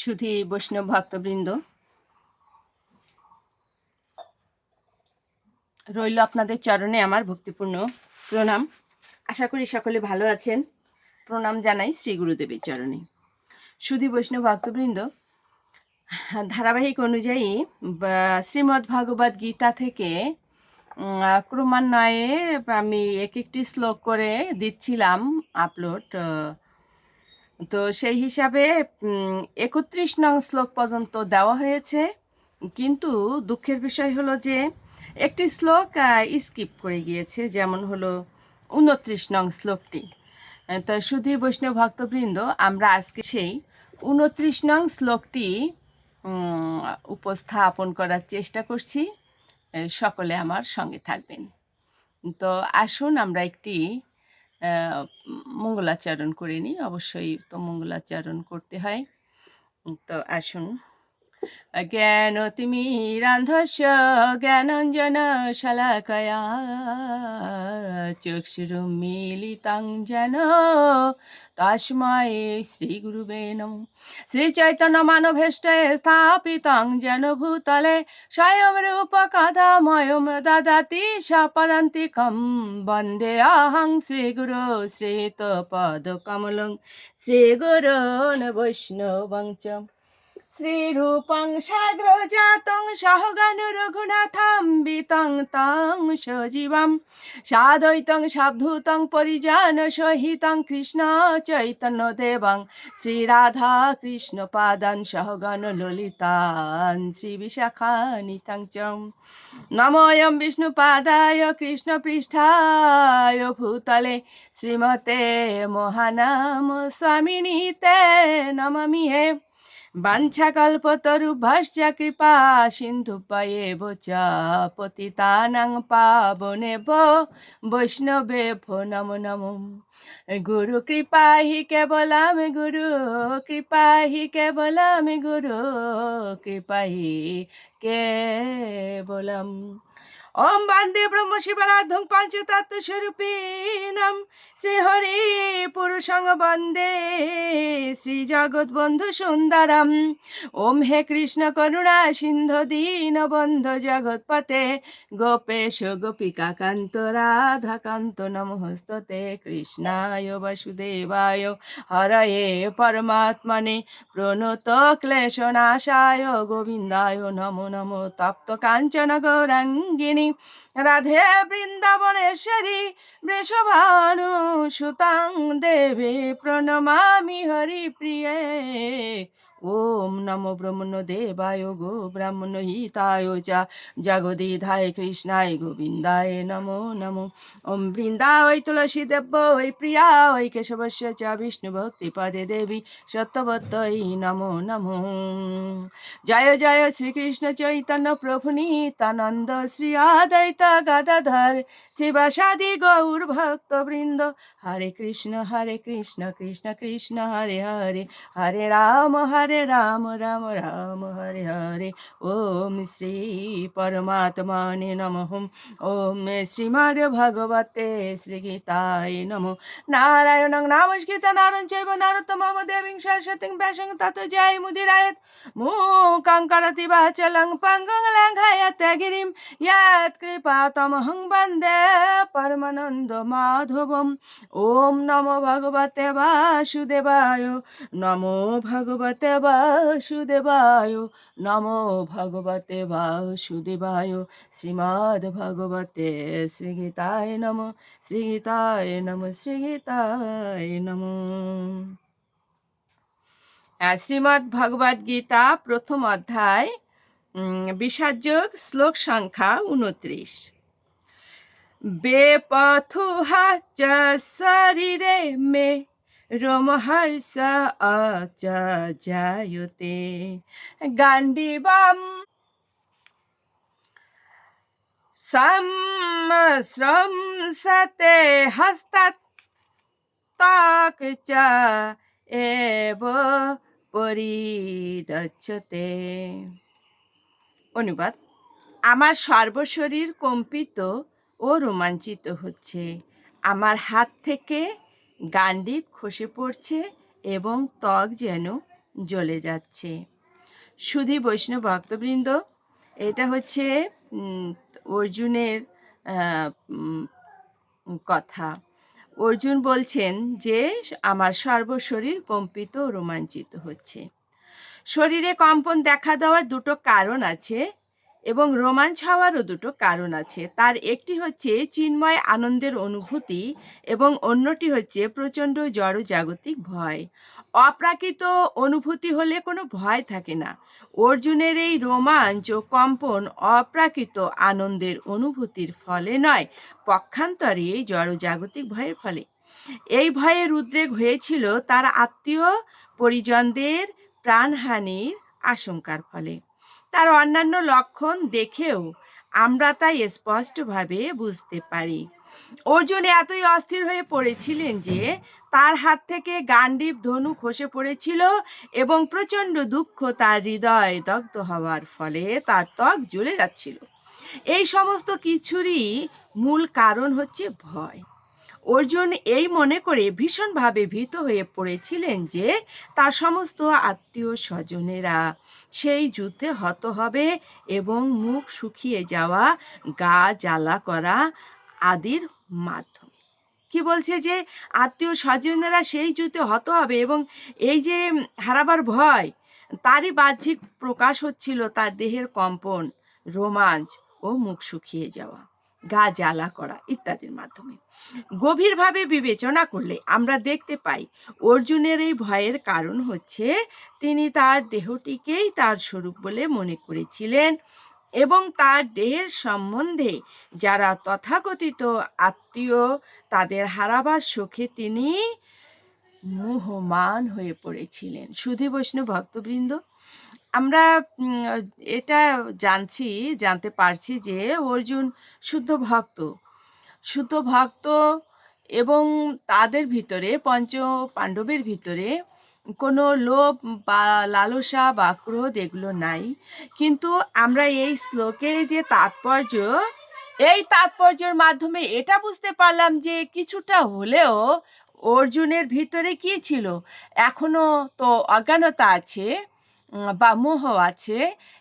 সুধী বৈষ্ণব ভক্তবৃন্দ। রইল আপনাদের চরণে আমার ভক্তিপূর্ণ প্রণাম। আশা করি সকলে ভালো আছেন। প্রণাম জানাই শ্রী গুরুদেবের চরণে। সুধী বৈষ্ণব ভক্তবৃন্দ, ধারাবাহিক অনুযায়ী শ্রীমদ্ ভাগবত গীতা থেকে ক্রমান্বয়ে আমি এক একটি শ্লোক করে দিচ্ছিলাম আপলোড তো সেই হিসাবে একত্রিশ নং শ্লোক পর্যন্ত দেওয়া হয়েছে। কিন্তু দুঃখের বিষয় হলো যে, একটি শ্লোক স্কিপ করে গিয়েছে, যেমন হলো উনত্রিশ নং শ্লোকটি। তো শুধু বৈষ্ণব ভক্তবৃন্দ, আমরা আজকে সেই উনত্রিশ নং শ্লোকটি উপস্থাপন করার চেষ্টা করছি। সকলে আমার সঙ্গে থাকবেন। তো আসুন আমরা একটি মঙ্গলাচরণ করে নিই। অবশ্যই তো মঙ্গলাচরণ করতে হয়। তো আসুন। জ্ঞান তিমিরান্ধস্য জ্ঞানঞ্জন শলাকয়া। চক্ষুরুমিলিতাং যেন তস্মৈ শ্রীগুরুবে নম। শ্রীচৈতন্য মানভেষ্টে স্থাপিতং যেন ভূতলে, স্বয়ং রূপ কাদাময়ম দদাতি সপদান্তিকম। বন্দে অহং শ্রীগুরু শ্রীত পদ কমলং শ্রীগুরুন বৈষ্ণবং চ। শ্রীরূপং সাগ্রজাতং সহগান রঘুনাথং বিতং তং সজীবম সাদৈতং সাবধূতং পরিজন সহিতং কৃষ্ণ চৈতন্য দেবং শ্রীরাধা কৃষ্ণ পাদান সহগণ ললিতান শ্রী বিশাখানিতাং চ নমোয়ম কৃষ্ণ পৃষ্ঠায় ভূতলে শ্রীমতে মহানাম স্বামিনীতে নমামি হে বাঞ্ছাকল্পতরুভশ্চ কৃপা সিন্ধু সিন্ধুপয়েব চ পতিতানাং পাবনেব বৈষ্ণবে ভো নমো নমো। গুরু কৃপা হি কেবলাম গুরু কৃপা হি কেবলাম গুরু কৃপা হি কেবলম। ওম বন্দে ব্রহ্ম শিবরাধং পঞ্চতত্ত্ব স্বরূপিণম শ্রী হরি পুরুষং বন্দে শ্রী জগৎ বন্ধু সুন্দরম ওম হে কৃষ্ণ করুণা সিন্ধু দীন বন্ধু জগৎপতে গোপেশ গোপিকা কান্ত রাধা কান্ত নমস্তে কৃষ্ণায় বাসুদেবায় হরয়ে পরমাত্মনে প্রণত ক্লেশনাশায় গোবিন্দায় নমো নমো তপ্ত কাঞ্চন গৌরাঙ্গিনী রাধে বৃন্দাবনেশ্বরী বৃষভানু সুতাং দেবে প্রণমামি হরি প্রিয়ে ওম নমো ব্রহ্মণ দেবায় গো ব্রাহ্মণ হিতায় চা জগদিধায় কৃষ্ণায় গোবিন্দায় নমো নমো। ওম বৃন্দায় তুলসী দেব, ওই প্রিয়া, ওই কেশবস্য চ বিষ্ণু ভক্তি পদে দেবী সত্যবত্তই নমো নমো। জয় জয় শ্রীকৃষ্ণ চৈতন্য প্রভু নিত্যানন্দ শ্রী আদৈত গাদাধর, শিবাসাদি গৌর ভক্ত বৃন্দ। হরে কৃষ্ণ হরে কৃষ্ণ কৃষ্ণ কৃষ্ণ, হরে হরে হরে রাম, হরে হরে রাম রাম রাম হরে হরে ওম শ্রী পরমাত্মানে নম ওম শ্রীমদ ভগবতে শ্রী গীতায় নম নারায়ণ নমস্কৃত নারায়ণ চৈব নারতমাম দেবী সরস্বতী ব্যাসং তত জয় মুদিরায়ত মুখং করতি বাচলং পঙ্গং লাঙ্ঘায়ত গিরিম ইয়াত কৃপা তমহং বন্দে পরমানন্দ মাধবম ওম নম ভগবতে বাসুদেবায় নমো ভগবতে বাসুদেবায় নমো ভগবতে বাসুদেবায় শ্রীমদ ভগবতে শ্রীগীতায় নম শ্রীগীতায় নম শ্রীগীতায় নম। শ্রীমদ ভগবদ গীতা প্রথম অধ্যায় বিষাদযোগ, শ্লোক সংখ্যা উনত্রিশ। বেপথুহা চ শরীরে মে রোমহর্ষ অচ জায়তে গান্ডিবাম সংস্রংসতে হস্তাৎ তাক চ এব পরিদচ্ছতে। অনুবাদ, আমার সর্বশরীর কম্পিত ও রোমাঞ্চিত হচ্ছে। আমার হাত থেকে গান্ডিব খসে পড়ছে এবং ত্বক যেন জ্বলে যাচ্ছে। সুধী বৈষ্ণব ভক্তবৃন্দ, এটা হচ্ছে অর্জুনের কথা। অর্জুন বলছেন যে, আমার সর্বশরীর কম্পিত রোমাঞ্চিত হচ্ছে। শরীরে কম্পন দেখা দেওয়ার দুটো কারণ আছে। এবং রোমাঞ্চ হওয়ারও দুটো কারণ আছে। তার একটি হচ্ছে চিন্ময় আনন্দের অনুভূতি এবং অন্যটি হচ্ছে প্রচণ্ড জড়জাগতিক ভয়। অপ্রাকৃত অনুভূতি হলে কোনো ভয় থাকে না। অর্জুনের এই রোমাঞ্চ ও কম্পন অপ্রাকৃত আনন্দের অনুভূতির ফলে নয়, পক্ষান্তরে এই জড়জাগতিক ভয়ের ফলে। এই ভয়ের উদ্রেক হয়েছিল তার আত্মীয় পরিজনদের প্রাণহানির আশঙ্কার ফলে। তার অন্যান্য লক্ষণ দেখেও আমরা তাই স্পষ্টভাবে বুঝতে পারি। অর্জুন এতই অস্থির হয়ে পড়েছিলেন যে তার হাত থেকে গান্ডীব ধনু খসে পড়েছিল এবং প্রচণ্ড দুঃখ তার হৃদয় দগ্ধ হওয়ার ফলে তার ত্বক জ্বলে যাচ্ছিল। এই সমস্ত কিছুরই মূল কারণ হচ্ছে ভয়। অর্জুন এই মনে করে ভীষণভাবে ভীত হয়ে পড়েছিলেন যে তার সমস্ত আত্মীয় স্বজনেরা সেই যুদ্ধে হত হবে এবং মুখ শুকিয়ে যাওয়া, গা জ্বালা করা আদির মাধ্যম। কি বলছে যে আত্মীয় স্বজনেরা সেই যুদ্ধে হত হবে এবং এই যে হারাবার ভয়, তারই বাহ্যিক প্রকাশ হচ্ছিল তার দেহের কম্পন, রোমাঞ্চ ও মুখ শুকিয়ে যাওয়া। গা জ্বালা করা ইত্যাদির মাধ্যমে। গভীরভাবে বিবেচনা করলে আমরা দেখতে পাই, অর্জুনের এই ভয়ের কারণ হচ্ছে তিনি তার দেহটিকেই তার স্বরূপ বলে মনে করেছিলেন এবং তার দেহের সম্বন্ধে যারা তথাকথিত আত্মীয় তাদের হারাবার শোকে তিনি মোহমান হয়ে পড়েছিলেন। সুধী বৈষ্ণব ভক্তবৃন্দ আমরা এটা জানছি, জানতে পারছি যে অর্জুন শুদ্ধ ভক্ত। শুদ্ধ ভক্ত এবং তাদের ভিতরে পঞ্চ পাণ্ডবের ভিতরে কোনো লোভ বা লালসা বা ক্রোধ এগুলো নাই। কিন্তু আমরা এই শ্লোকের যে তাৎপর্য, এই তাৎপর্যের মাধ্যমে এটা বুঝতে পারলাম যে কিছুটা হলেও অর্জুনের ভিতরে কি ছিল? এখনও তো অজ্ঞানতা আছে। বা মোহ আছে,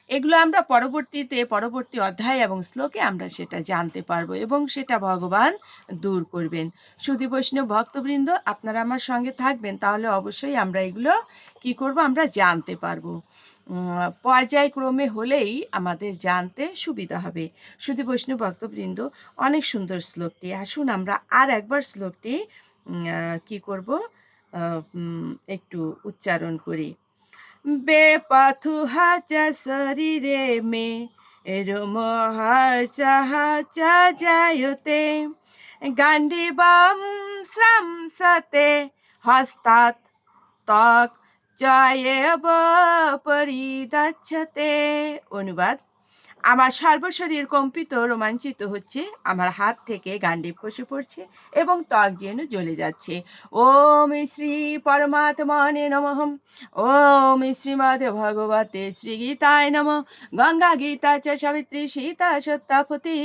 এগুলো আমরা পরবর্তীতে, পরবর্তী অধ্যায় এবং শ্লোকে আমরা সেটা জানতে পারব এবং সেটা ভগবান দূর করবেন। সুধী বৈষ্ণব ভক্তবৃন্দ, আপনারা আমার সঙ্গে থাকবেন, তাহলে অবশ্যই আমরা এগুলো কি করব, আমরা জানতে পারব। পর্যায়ক্রমে হলেই আমাদের জানতে সুবিধা হবে। সুধী বৈষ্ণব ভক্তবৃন্দ, অনেক সুন্দর শ্লোকটি। আসুন আমরা আর একবার শ্লোকটি কি করব একটু উচ্চারণ করি। বেপাথুহা চ শরীরে মে जायुते গান্ডিবাম শ্রমসতে হস্তাৎ ত্বক জয় পরিদচ্ছতে। অনুবাদ আমার সর্বশরীর কম্পিত রোমাঞ্চিত হচ্ছে। আমার হাত থেকে গান্ডীব খসে পড়ছে এবং ত্বক যেন জ্বলে যাচ্ছে। ওম শ্রী পরমাত্মনে নমঃ। ওম শ্রীমদ ভগবতে শ্রী গীতায় নম। গঙ্গা গীতা চ সাবিত্রী সীতা সত্যাপতি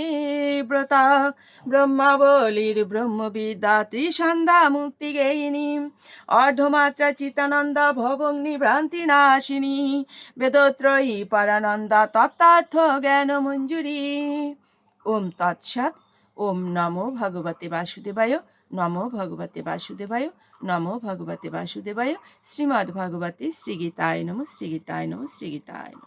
ব্রতা। ব্রহ্মাবলীর ব্রহ্মবিদ্যা ত্রিসন্ধ্যা মুক্তি গেয়িনী অর্ধমাত্রা চিতানন্দ ভবগ্নি ভ্রান্তি নাশিনী। বেদত্রয়ী পরানন্দা তত্ত্বার্থ জ্ঞান মঞ্জুরি। ওম তৎসৎ। ওম নমো ভগবতে বাসুদেবায়। নমো ভগবতে বাসুদেবায়। নমো ভগবতে বাসুদেবায়। শ্রীমদ্ ভগবতে শ্রীগীতায় নম শ্রীগীতায় নম শ্রীগীতায় নম।